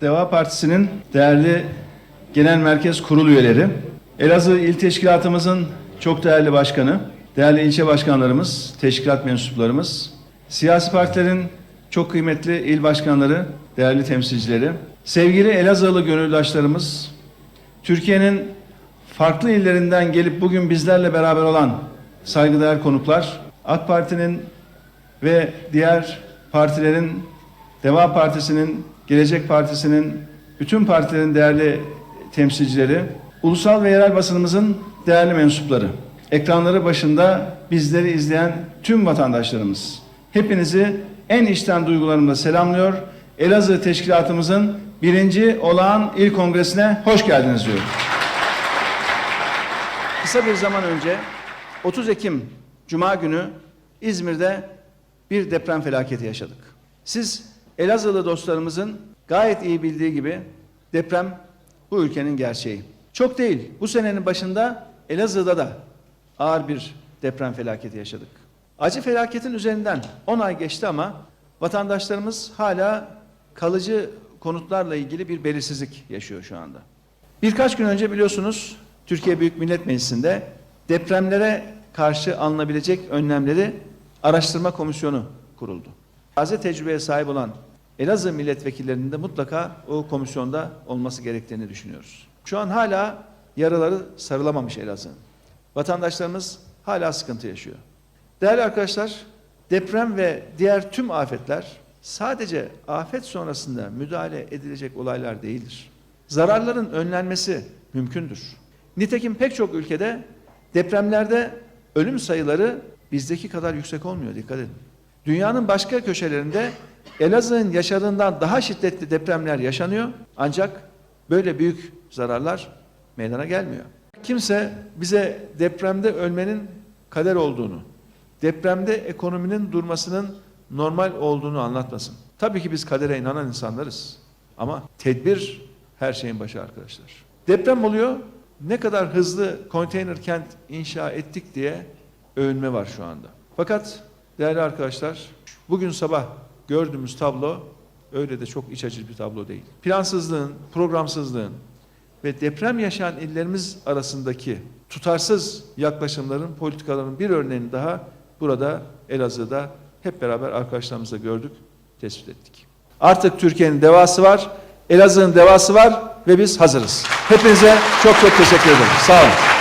Deva Partisi'nin değerli genel merkez kurul üyeleri, Elazığ İl Teşkilatımızın çok değerli başkanı, değerli ilçe başkanlarımız, teşkilat mensuplarımız, siyasi partilerin çok kıymetli il başkanları, değerli temsilcileri, sevgili Elazığlı gönüldaşlarımız, Türkiye'nin farklı illerinden gelip bugün bizlerle beraber olan saygıdeğer konuklar, AK Parti'nin ve diğer partilerin, Deva Partisi'nin, Gelecek Partisi'nin, bütün partilerin değerli temsilcileri, ulusal ve yerel basınımızın değerli mensupları, ekranları başında bizleri izleyen tüm vatandaşlarımız, hepinizi en içten duygularımla selamlıyor. Elazığ Teşkilatımızın birinci olağan il kongresine hoş geldiniz diyorum. Kısa bir zaman önce 30 Ekim Cuma günü İzmir'de bir deprem felaketi yaşadık. Siz Elazığlı dostlarımızın gayet iyi bildiği gibi deprem bu ülkenin gerçeği. Çok değil. Bu senenin başında Elazığ'da da ağır bir deprem felaketi yaşadık. Acı felaketin üzerinden 10 ay geçti ama vatandaşlarımız hala kalıcı konutlarla ilgili bir belirsizlik yaşıyor şu anda. Birkaç gün önce biliyorsunuz Türkiye Büyük Millet Meclisi'nde depremlere karşı alınabilecek önlemleri araştırma komisyonu kuruldu. Taze tecrübeye sahip olan Elazığ milletvekillerinin de mutlaka o komisyonda olması gerektiğini düşünüyoruz. Şu an hala yaraları sarılamamış Elazığ'ın. Vatandaşlarımız hala sıkıntı yaşıyor. Değerli arkadaşlar, deprem ve diğer tüm afetler sadece afet sonrasında müdahale edilecek olaylar değildir. Zararların önlenmesi mümkündür. Nitekim pek çok ülkede depremlerde ölüm sayıları bizdeki kadar yüksek olmuyor dikkat edin. Dünyanın başka köşelerinde Elazığ'ın yaşadığından daha şiddetli depremler yaşanıyor ancak böyle büyük zararlar meydana gelmiyor. Kimse bize depremde ölmenin kader olduğunu, depremde ekonominin durmasının normal olduğunu anlatmasın. Tabii ki biz kadere inanan insanlarız. Ama tedbir her şeyin başı arkadaşlar. Deprem oluyor. Ne kadar hızlı konteyner kent inşa ettik diye övünme var şu anda. Fakat değerli arkadaşlar bugün sabah gördüğümüz tablo öyle de çok iç açıcı bir tablo değil. Plansızlığın, programsızlığın ve deprem yaşayan illerimiz arasındaki tutarsız yaklaşımların, politikaların bir örneğini daha burada Elazığ'da hep beraber arkadaşlarımızla gördük, tespit ettik. Artık Türkiye'nin devası var, Elazığ'ın devası var ve biz hazırız. Hepinize çok çok teşekkür ederim. Sağ olun.